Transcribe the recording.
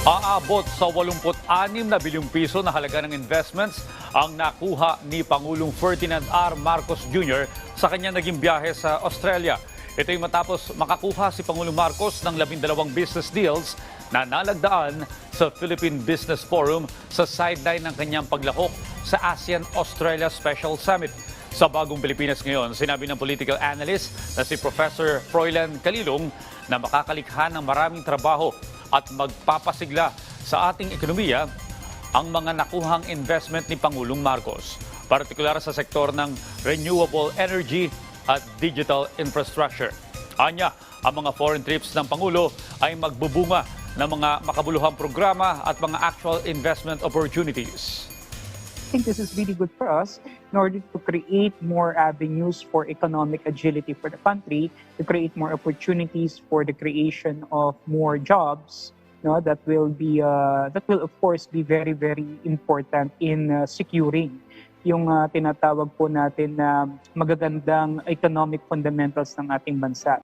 Aabot sa 86 na bilyong piso na halaga ng investments ang nakuha ni Pangulong Ferdinand R. Marcos Jr. sa kanyang naging biyahe sa Australia. Ito'y matapos makakuha si Pangulong Marcos ng labindalawang business deals na nalagdaan sa Philippine Business Forum sa sideline ng kanyang paglakok sa ASEAN-Australia Special Summit. Sa bagong Pilipinas ngayon, sinabi ng political analyst na si Professor Froilan Kalilong na makakalikha ng maraming trabaho at magpapasigla sa ating ekonomiya ang mga nakuhang investment ni Pangulong Marcos, partikular sa sektor ng renewable energy at digital infrastructure. Anya, ang mga foreign trips ng Pangulo ay magbubunga ng mga makabuluhang programa at mga actual investment opportunities. I think this is really good for us in order to create more avenues for economic agility for the country, to create more opportunities for the creation of more jobs. No, that will be uh, that will of course be very very important in uh, securing yung uh, tinatawag po natin na magagandang economic fundamentals ng ating bansa.